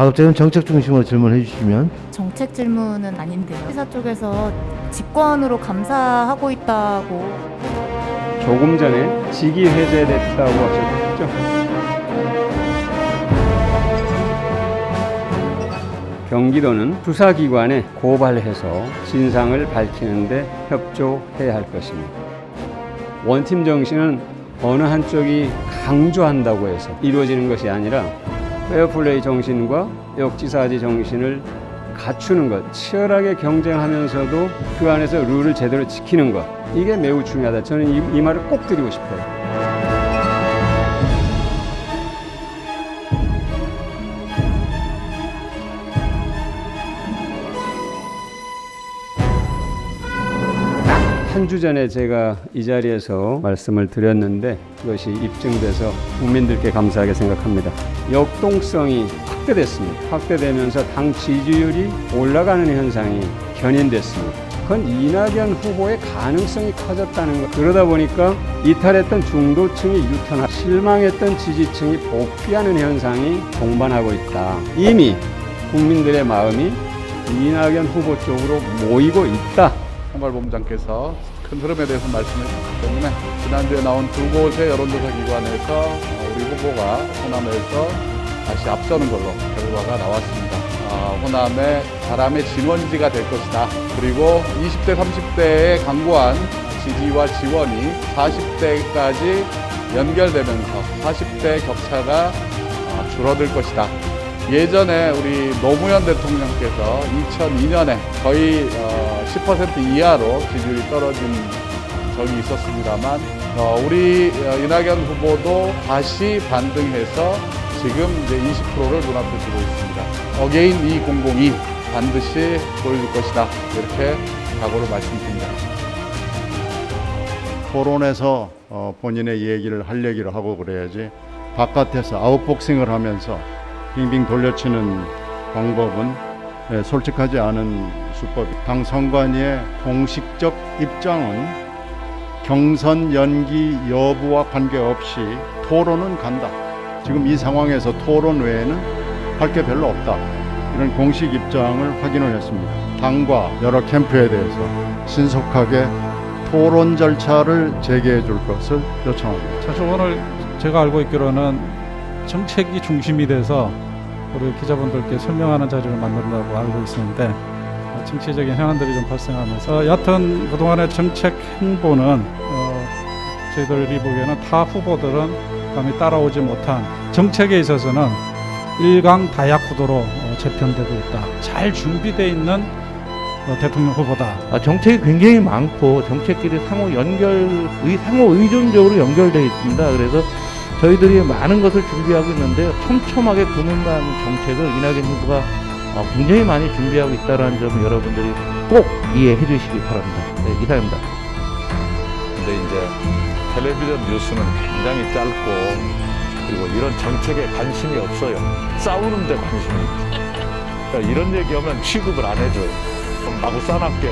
가급적이면 정책 중심으로 질문해 주시면 정책 질문은 아닌데요. 회사 쪽에서 직권으로 감사하고 있다고 조금 전에 직위 해제됐다고 하셨죠? 경기도는 수사기관에 고발해서 진상을 밝히는데 협조해야 할 것입니다. 원팀 정신은 어느 한쪽이 강조한다고 해서 이루어지는 것이 아니라 페어플레이 정신과 역지사지 정신을 갖추는 것, 치열하게 경쟁하면서도 그 안에서 룰을 제대로 지키는 것, 이게 매우 중요하다. 저는 이, 이 말을 꼭 드리고 싶어요. 한 주 전에 제가 이 자리에서 말씀을 드렸는데 그것이 입증돼서 국민들께 감사하게 생각합니다. 역동성이 확대됐습니다. 확대되면서 당 지지율이 올라가는 현상이 견인됐습니다. 그건 이낙연 후보의 가능성이 커졌다는 것. 그러다 보니까 이탈했던 중도층이 유턴하, 실망했던 지지층이 복귀하는 현상이 동반하고 있다. 이미 국민들의 마음이 이낙연 후보 쪽으로 모이고 있다. 총괄본부장께서 큰 흐름에 대해서 말씀해 주셨기 때문에 지난주에 나온 두 곳의 여론조사 기관에서 어, 우리 후보가 호남에서 다시 앞서는 걸로 결과가 나왔습니다. 아, 호남의 바람의 진원지가 될 것이다. 그리고 20대, 30대의 강고한 지지와 지원이 40대까지 연결되면서 40대 격차가 아, 줄어들 것이다. 예전에 우리 노무현 대통령께서 2002년에 거의 어, 10% 이하로 지지율이 떨어진 적이 있었습니다만 어, 우리 어, 이낙연 후보도 다시 반등해서 지금 이제 20%를 눈앞에 두고 있습니다. 어게인 2002 반드시 보여줄 것이다. 이렇게 각오를 말씀드립니다. 토론에서 어, 본인의 얘기를 할 얘기를 하고 그래야지 바깥에서 아웃복싱을 하면서 빙빙 돌려치는 방법은 예, 솔직하지 않은 수법이 당 선관위의 공식적 입장은 경선 연기 여부와 관계없이 토론은 간다. 지금 이 상황에서 토론 외에는 할 게 별로 없다. 이런 공식 입장을 확인을 했습니다. 당과 여러 캠프에 대해서 신속하게 토론 절차를 재개해 줄 것을 요청합니다. 사실 오늘 제가 알고 있기로는 정책이 중심이 돼서 우리 기자분들께 설명하는 자리를 만든다고 알고 있었는데 어, 정치적인 현안들이 좀 발생하면서 여하튼 그동안의 정책 행보는 어, 저희들이 보기에는 타 후보들은 감히 따라오지 못한 정책에 있어서는 일강 다약 구도로 어, 재편되고 있다. 잘 준비되어 있는 어, 대통령 후보다. 아, 정책이 굉장히 많고 정책끼리 상호 연결, 의, 상호 의존적으로 연결되어 있습니다. 그래서 저희들이 많은 것을 준비하고 있는데 촘촘하게 그물만 정책을 이낙연 후보가 어, 굉장히 많이 준비하고 있다는 점 여러분들이 꼭 이해해 주시기 바랍니다. 네, 이상입니다. 근데 이제 텔레비전 뉴스는 굉장히 짧고 그리고 이런 정책에 관심이 없어요. 싸우는 데 관심이 있죠. 그러니까 이런 얘기하면 취급을 안 해줘요. 좀 마구 싸납게